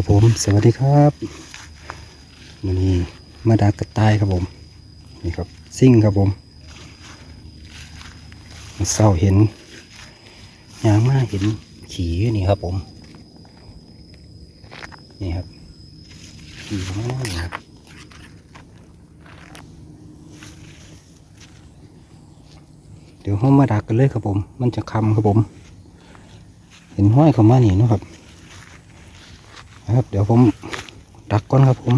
ับผม สวัสดีครับวันนี้มาดักกระต่ายครับผม นี่ครับซิ่งครับผมเศร้าเห็นยางมาเห็นขี่อยู่นี่ครับผม นี่ครับขี่มาหน้านี่ครับเดี๋ยวห้องมาดักกันเลยครับผม มันจะคำครับผม เห็นห้อยเข้ามานี่นะครับ ครับ เดี๋ยวผมดักก่อนครับผม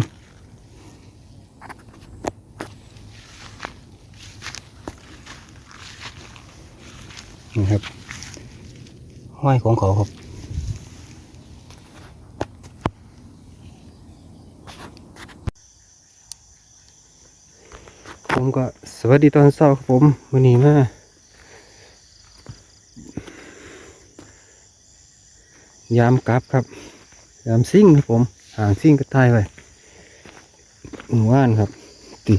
นี่ครับห้อยของเขาครับผมก็สวัสดีตอนเช้าครับผมวันนี้มายามกลับครับ ยามซิ่งครับผมหางซิ่งก็ตายไปหมู่บ้านครับ ตี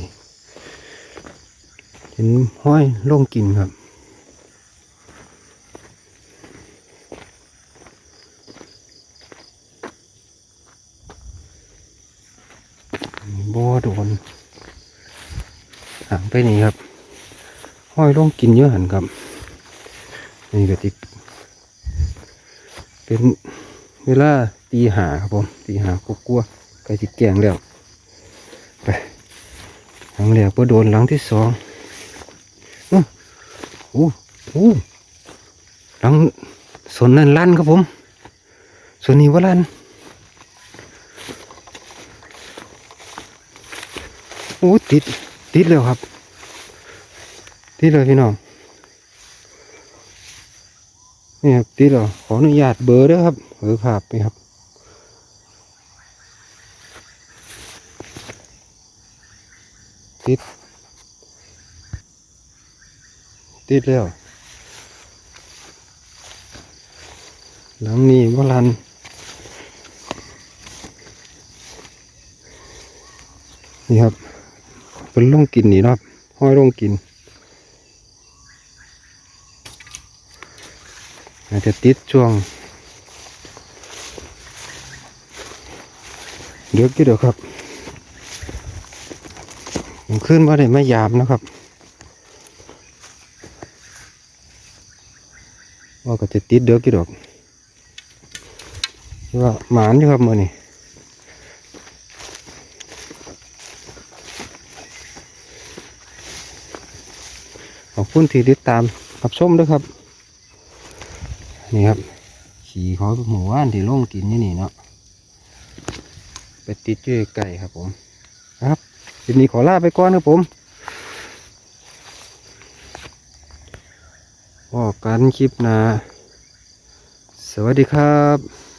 เห็นห้อยลงกินครับบ่โดนห่างไปนี่ครับ ห้อยลงกินเยอะหันครับ นี่ก็ติเป็น เวลาตีหาครับผมตีหากลัวๆใกล้จะแกงแล้วไปหลังแรกพอโดนหลังที่สองอู้อู้อู้หลังสนนั่นลั่นครับผมส่วนนี้ว่าลั่นโอ้ติดติดแล้วครับติดเลยพี่น้อง นี่ครับติดหรอขออนุญาตเบอร์ด้วยครับเบอร์ภาพนี่ครับติด ติดแล้วหลังนี้วลันนี่ครับ เป็นลงกินนี่นะครับห้อยลงกิน อาจจะติดช่วงเดี๋ยวกี่เดี๋ยวครับผมขึ้นมาได้ไม่ยามนะครับว่าก็จะติดเดี๋ยวกี่ดอกว่าหมานอยู่ครับมือนี่ขอบคุณที่ติดตามรับชมด้วยครับ นี่ครับ ขี่เขาหมู่บ้านที่ล่งกินนี่นี่เนาะไปติดอยู่ไก่ครับผมครับทีนี้ขอลาไปก่อนครับผมว่ากันคลิปนะสวัสดีครับ